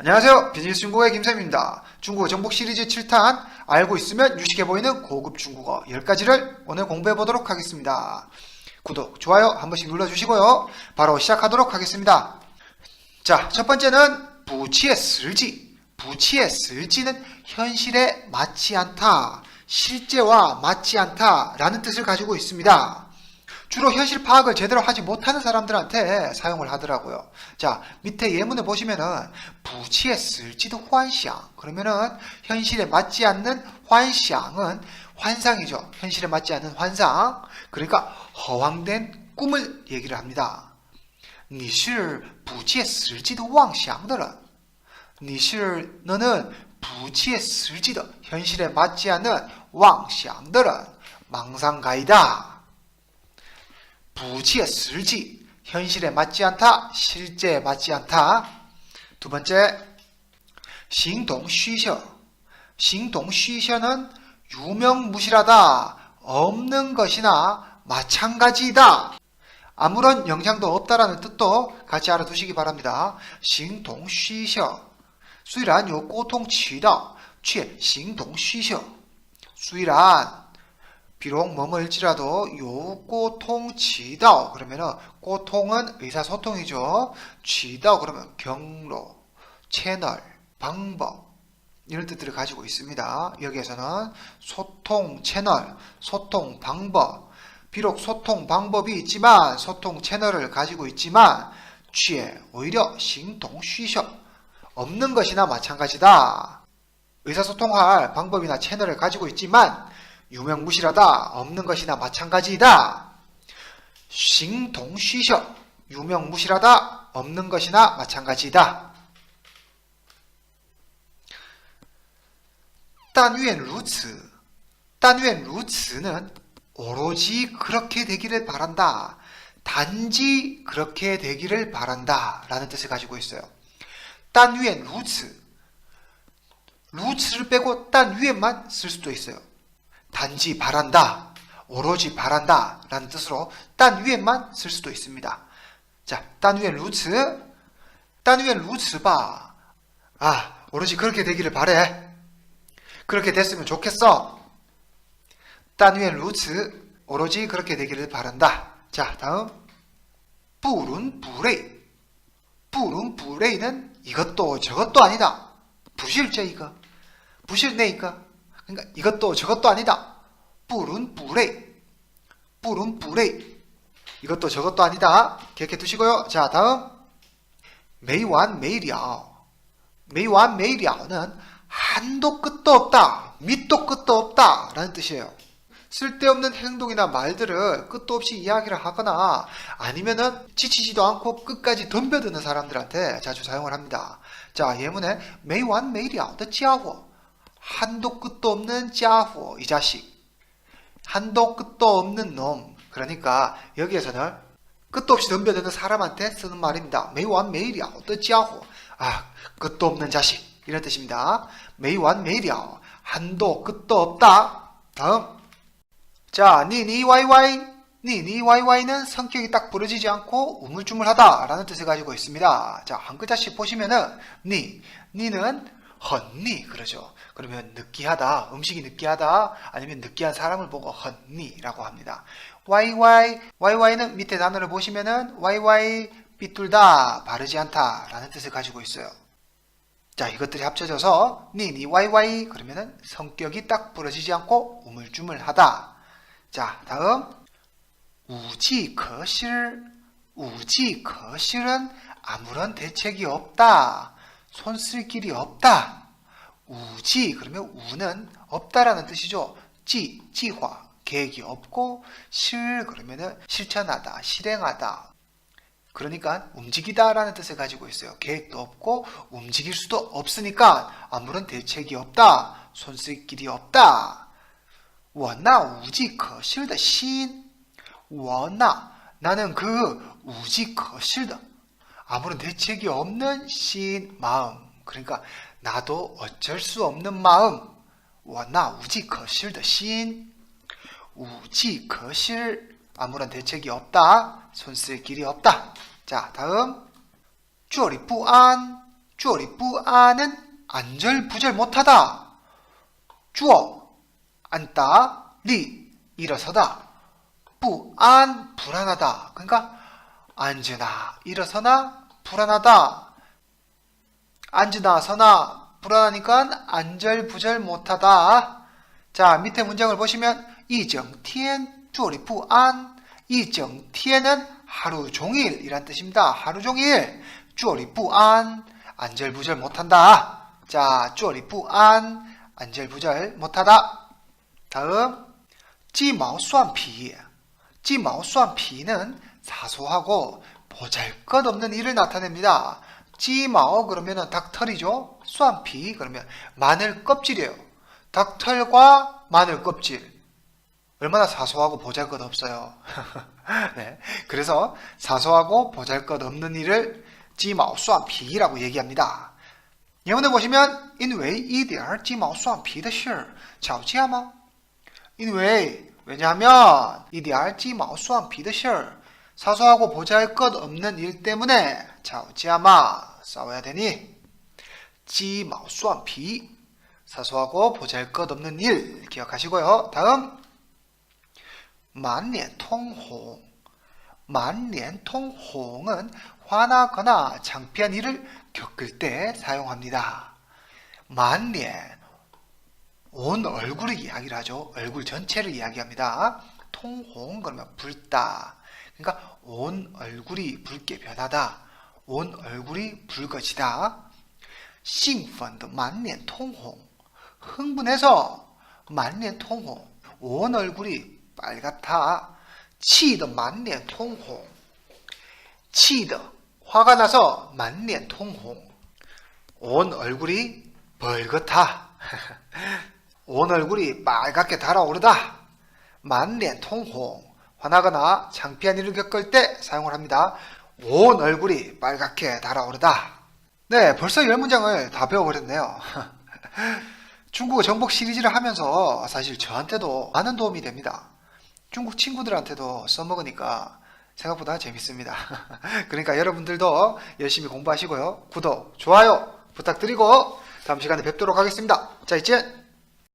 안녕하세요. 비즈니스 중국어의 김쌤입니다. 중국어 정복 시리즈 7탄 알고 있으면 유식해 보이는 고급 중국어 10가지를 오늘 공부해 보도록 하겠습니다. 구독, 좋아요 한 번씩 눌러주시고요. 바로 시작하도록 하겠습니다. 자, 첫 번째는 부치의 슬지. 부치의 슬지는 현실에 맞지 않다. 실제와 맞지 않다. 라는 뜻을 가지고 있습니다. 주로 현실 파악을 제대로 하지 못하는 사람들한테 사용을 하더라고요. 자, 밑에 예문을 보시면은 부치에 쓸지도 환상. 그러면은 현실에 맞지 않는 환상은 환상이죠. 현실에 맞지 않는 환상. 그러니까 허황된 꿈을 얘기를 합니다. 你是不切实际的妄想的人.你是 너는 不切实际的 현실에 맞지 않는 妄想的人. 망상가이다. 不切实际 현실에 맞지 않다, 실제에 맞지 않다. 두 번째, 行动虚设. 行动虚设는 유명무실하다, 없는 것이나 마찬가지다. 아무런 영향도 없다라는 뜻도 같이 알아두시기 바랍니다. 行动虚设虽然有沟通渠道却行动虚设 虽然 비록 뭐뭐일지라도 요고통 지đạo 그러면은 고통은 의사소통이죠. 지đạo 그러면 경로, 채널, 방법 이런 뜻들을 가지고 있습니다. 여기에서는 소통 채널, 소통 방법 비록 소통 방법이 있지만 소통 채널을 가지고 있지만 취해 오히려 신통 쉬셔 없는 것이나 마찬가지다. 의사소통할 방법이나 채널을 가지고 있지만 유명무실하다 없는 것이나 마찬가지이다. 싱동쉬셔 유명무실하다 없는 것이나 마찬가지이다. 但愿如此,但愿如此는 오로지 그렇게 되기를 바란다. 단지 그렇게 되기를 바란다. 라는 뜻을 가지고 있어요. 但愿如此. 루츠를 빼고 딴 위에만 쓸 수도 있어요. 단지 바란다, 오로지 바란다 라는 뜻으로 딴 위에만 쓸 수도 있습니다. 자, 딴 위엔 루츠, 딴 위엔 루츠 봐. 아, 오로지 그렇게 되기를 바래. 그렇게 됐으면 좋겠어. 딴 위엔 루츠, 오로지 그렇게 되기를 바란다. 자, 다음. 뿌룬 뿌레이. 뿌룬 뿌레이는 이것도 저것도 아니다. 부실제 이거. 부실내 이거. 그러니까 이것도 저것도 아니다. 뿌룬 뿌레이. 뿌룬 뿌레이. 이것도 저것도 아니다. 기억해 두시고요. 자, 다음. 메이완 메이리아오. 메이완 메이리아오는 한도 끝도 없다. 밑도 끝도 없다. 라는 뜻이에요. 쓸데없는 행동이나 말들을 끝도 없이 이야기를 하거나 아니면은 지치지도 않고 끝까지 덤벼드는 사람들한테 자주 사용을 합니다. 자, 예문에 메이완 메이리아오의 지아호. 한도 끝도 없는 짜후 이 자식 한도 끝도 없는 놈 그러니까 여기에서는 끝도 없이 덤벼드는 사람한테 쓰는 말입니다. 어떤 짜후 아 끝도 없는 자식 이런 뜻입니다. 메이리아 한도 끝도 없다. 다음 자 니니 와이와이 니니 와이와이는 성격이 딱 부러지지 않고 우물쭈물하다 라는 뜻을 가지고 있습니다. 자 한 글자씩 보시면은 니 니는 헌니 그러죠. 그러면 느끼하다, 음식이 느끼하다, 아니면 느끼한 사람을 보고 헌니라고 합니다. YY, YY는 밑에 단어를 보시면은 YY 삐뚤다, 바르지 않다라는 뜻을 가지고 있어요. 자, 이것들이 합쳐져서 니니 YY 그러면은 성격이 딱 부러지지 않고 우물쭈물하다. 자, 다음 우지거실, 우지거실은 아무런 대책이 없다. 손 쓸 길이 없다. 우지 그러면 우는 없다라는 뜻이죠. 지 지화 계획이 없고 실 그러면은 실천하다 실행하다. 그러니까 움직이다라는 뜻을 가지고 있어요. 계획도 없고 움직일 수도 없으니까 아무런 대책이 없다. 손 쓸 길이 없다. 워나 우지 거실的신 워나 나는 그 우지 거실的 아무런 대책이 없는 신 마음. 그러니까 나도 어쩔 수 없는 마음. 워나 우지 거실의 신. 우지 거실. 아무런 대책이 없다. 손쓸 길이 없다. 자, 다음. 쪼리 뿌안. 쪼리 뿌안은 안절부절 못하다. 주어 앉다, 리 일어서다. 뿌안 불안하다. 그러니까 앉으나 일어서나 불안하다. 앉으나 서나 불안하니까 안절부절 못하다. 자 밑에 문장을 보시면 이정티엔 쪼리 뿌안 이정티엔은 하루 종일이란 뜻입니다. 하루 종일 쪼리 뿌안 안절부절 못한다. 자 쪼리 뿌안 안절부절 못하다. 다음 찌마오수안피 찌마오수안피는 사소하고 보잘것없는 일을 나타냅니다. 찌마오 그러면 닭털이죠. 수안피 그러면 마늘 껍질이에요. 닭털과 마늘 껍질 얼마나 사소하고 보잘것없어요. 네, 그래서 사소하고 보잘것없는 일을 찌마오 수안피라고 얘기합니다. 예문에 보시면 因为一点鸡毛蒜皮的事儿吵架吗？因为 왜냐하면 一点鸡毛蒜皮的事儿 사소하고 보잘것없는 일 때문에 吵架嘛 싸워야 되니 鸡毛蒜皮 사소하고 보잘것없는 일 기억하시고요. 다음 만년통홍 만년통홍은 화나거나 창피한 일을 겪을 때 사용합니다. 만년 온 얼굴을 이야기를 하죠. 얼굴 전체를 이야기합니다. 통홍 그러면 붉다. 그러니까 온 얼굴이 붉게 변하다. 온 얼굴이 붉어지다. 兴奋的满脸通红 흥분해서 만년 통홍 온 얼굴이 빨갛다. 气的满脸通红 치드 화가 나서 만년 통홍 온 얼굴이 벌겋다 온 얼굴이 빨갛게 달아오르다 만년 통홍 화나거나 창피한 일을 겪을 때 사용을 합니다 온 얼굴이 빨갛게 달아오르다 네 벌써 열 문장을 다 배워버렸네요 중국어 정복 시리즈를 하면서 사실 저한테도 많은 도움이 됩니다 중국 친구들한테도 써먹으니까 생각보다 재밌습니다. 그러니까 여러분들도 열심히 공부하시고요. 구독, 좋아요 부탁드리고 다음 시간에 뵙도록 하겠습니다. 자, 이제